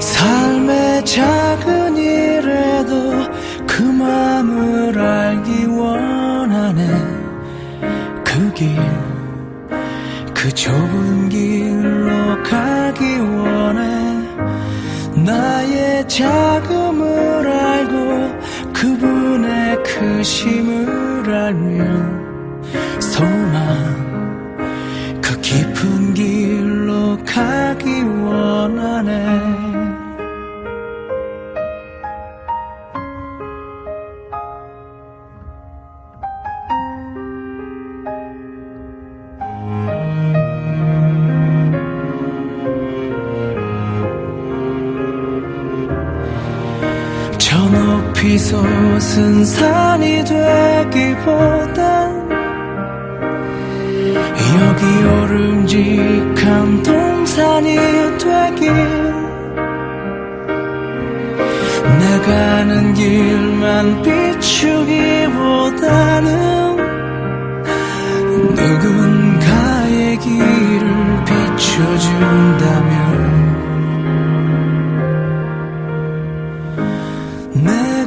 삶의 작은 일에도 그 마음을 알기 원하네. 그 길그 그 좁은 길. 나의 자금을 알고 그분의 크심을 알면 소망 그 깊은 길로 가기 원하네 높이 솟은 산이 되기보단 여기 오름직한 동산이 되길. 내 가는 길만 비추기보다는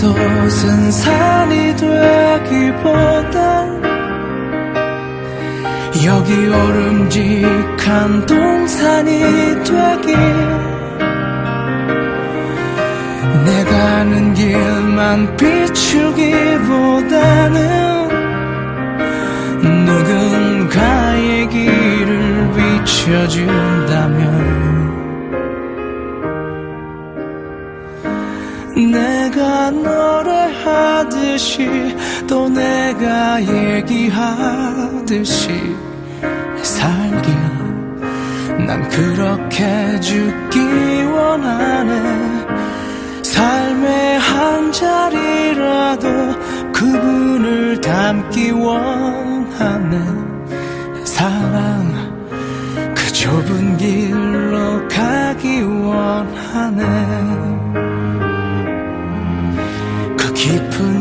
솟은 산이 되기보단 여기 오름직한 동산이 되길. 내 가는 길만 비추기보다는 누군가의 길을 비춰준다면 내가 노래하듯이 또 내가 얘기하듯이 살길 난 그렇게 죽기 원하네. 삶의 한 자리라도 그분을 담기 원하네. 사랑 그 좁은 길로 가기 원하네 그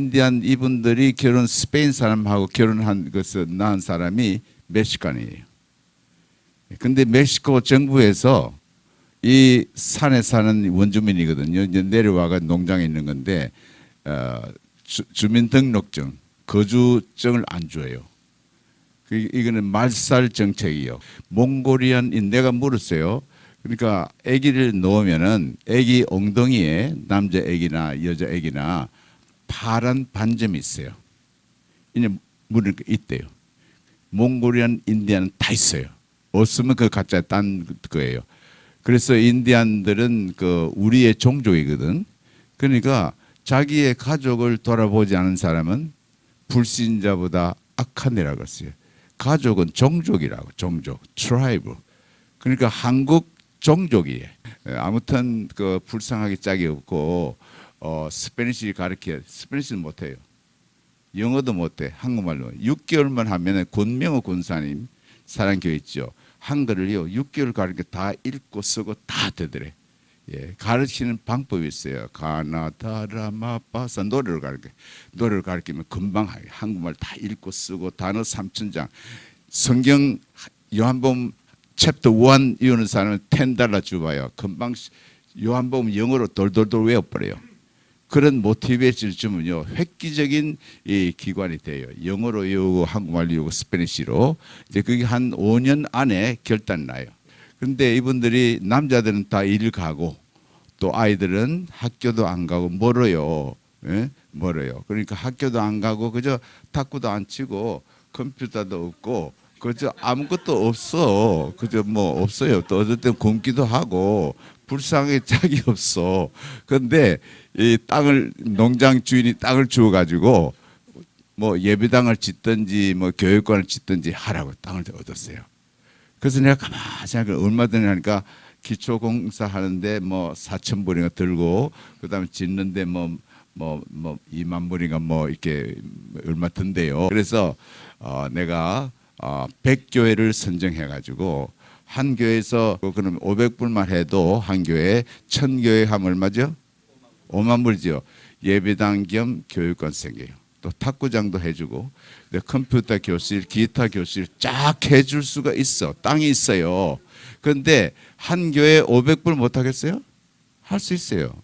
인디안 이분들이 결혼 스페인 사람하고 결혼한 것을 낳은 사람이 멕시칸이에요. 근데 멕시코 정부에서 이 산에 사는 원주민이거든요. 이제 내려와가 농장에 있는 건데 어, 주, 주민등록증, 거주증을 안 줘요. 그 이거는 말살 정책이요. 몽골리안 내가 물었어요. 그러니까 아기를 놓으면은 아기 엉덩이에 남자 아기나 여자 아기나 파란 반점이 있어요. 이제 물을 있대요. 몽골리안 인디안은 다 있어요. 없으면 그 가짜 딴 거예요. 그래서 인디안들은 그 우리의 종족이거든. 그러니까 자기의 가족을 돌아보지 않은 사람은 불신자보다 악한 애라고 했어요. 가족은 종족이라고 종족, 트라이브. 그러니까 한국 종족이에요. 에, 아무튼 그 불쌍하게 짝이 없고 어 스페니시 가르쳐 스페니시는 못해요. 영어도 못해 한국말로 6개월만 하면은 권명호 군사님 사랑교회 있죠. 한글을요 6개월 가르쳐 다 읽고 쓰고 다 되더래. 예, 가르치는 방법이 있어요. 가나다라마빠사 노래를 가르쳐 노래를 가르치면 금방 한국말 다 읽고 쓰고 단어 3천 장 성경 요한복음 챕터 1 이우는 사람은 10달러 주봐요. 금방 시- 요한복음 영어로 돌돌돌 외워버려요. 그런 모티베이션을 주면요 획기적인 이 기관이 돼요. 영어로 외우고 한국말 외우고 스페니쉬로 이제 그게 한 5년 안에 결단 나요. 근데 이분들이 남자들은 다일 가고 또 아이들은 학교도 안 가고 멀어요. 예? 멀어요. 그러니까 학교도 안 가고 그저 탁구도 안 치고 컴퓨터도 없고 그저 아무것도 없어. 그저 뭐 없어요. 또땐 굶기도 하고 불쌍하게 짝이 없어. 근데 이 땅을 농장 주인이 땅을 주어 가지고 뭐 예배당을 짓든지 뭐 교육관을 짓든지 하라고 땅을 얻었어요. 그래서 내가 가만히 생각해 얼마 전에 하니까 기초 공사 하는데 뭐 4천 불인가 들고 그다음에 짓는데 뭐 뭐 뭐 2만 불인가 뭐 이렇게 얼마 든대요. 그래서 어 내가 어 100교회를 선정해 가지고 한 교회에서 그럼 500불만 해도 한 교회 1000교회 하면 얼마죠? 5만 불이죠. 예배당 겸 교육권 생겨요. 또 탁구장도 해주고 내 컴퓨터 교실, 기타 교실 쫙 해줄 수가 있어. 땅이 있어요. 그런데 한 교회 500불 못 하겠어요? 할 수 있어요.